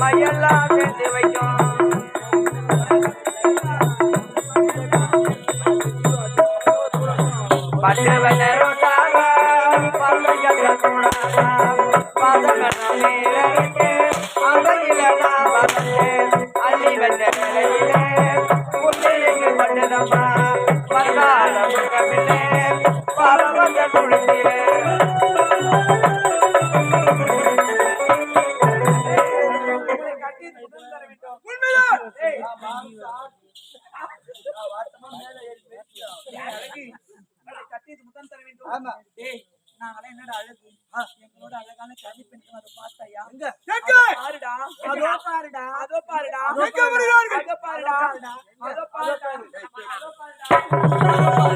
தான் நம்ம வைக்கும் பட்டு பல்லைகள் பாதங்கள் அவையில நான் வந்தேன். அள்ளி வந்த நிலையிலே பரவந்த அதோ பாருடா, அதோ பாருடா, எங்க வருகிறார்கள்? அதோ பாருடா, அதோ பாருடா, அதோ பாருடா.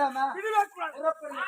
ஓடிக்கொண்டே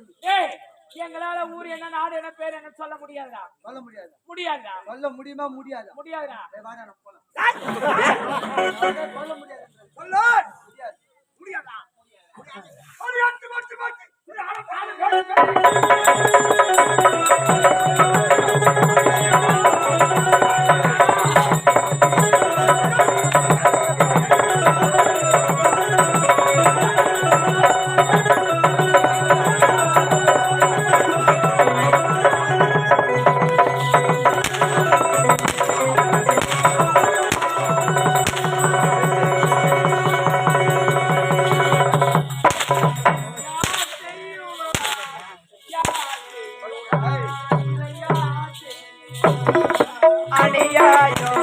சொல்லு. ஏய், எங்களால ஊர் என்ன நாடு என்ன பேர் என்ன சொல்ல முடியாதுடா. சொல்ல முடியாது. முடியாதுடா. சொல்ல முடியுமா முடியாதா? போலாம். சொல்ல முடியாது. சொல்ல! முடியாது. முடியாதா? அணியாயம்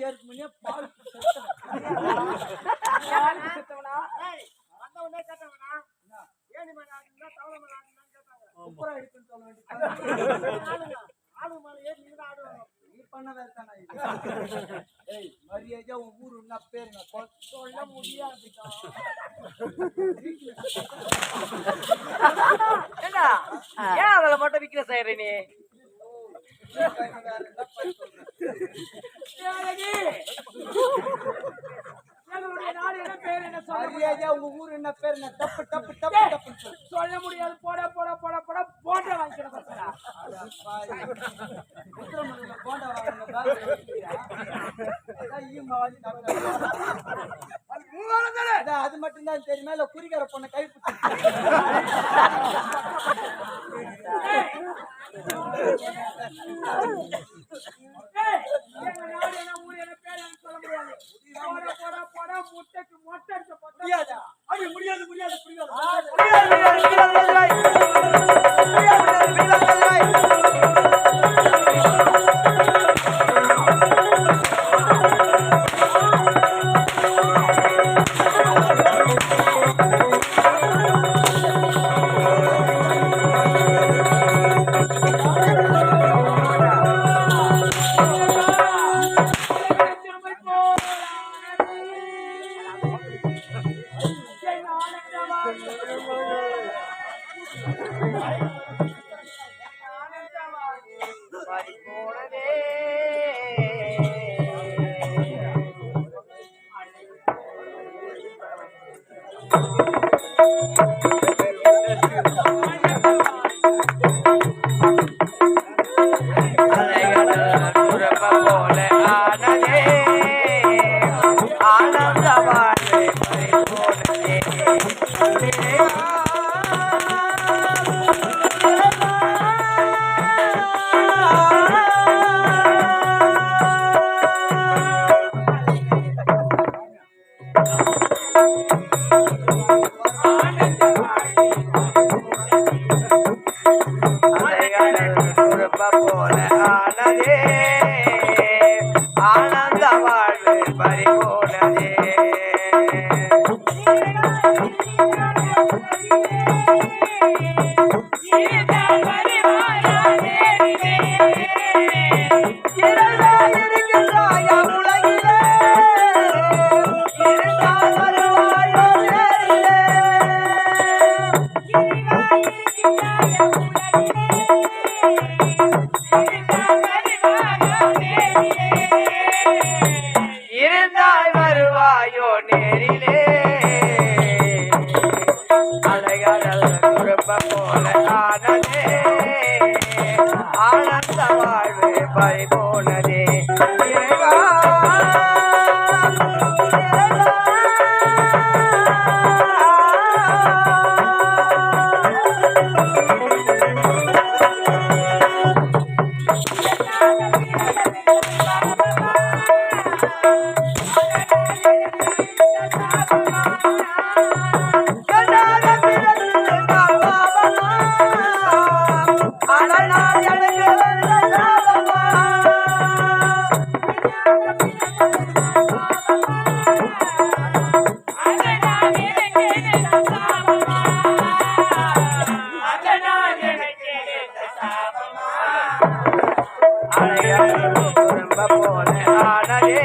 ஏற்கு முன்னே பால் செத்தவன். குப்புறா சொல்ல வேண்டியது. நீ பண்ண வேலை தானே இது. ஏய், மரியாதையா உன் ஊரு என்ன பேரு? நான் கொ- சொல்ல முடியாதுடா. என்ன ஏன் அதில் மட்டும் விற்கிற செய்யற நீ? வேற என்ன பண்ண சொல்றேன்? மரியாதையா உங்க ஊரு என்ன பேரு என்ன தப்பு தப்பு தப்பு தப்புன்னு சொல்லு. சொல்ல முடியாது போட போட போட போட போட்ட வாங்கிக்கிறேன் பசங்களா வாங்கி. அதான் அது மட்டும் தான் தெரியுமா இல்ல குறிக்கிற பொண்ணை கை ஏய், ஆனந்தவாணி. போல ஆனதே ஆனந்தவாழ்வே பறிபோனதே போல ஆனதே হয় அலைகள் குடும்ப போன ஆனதே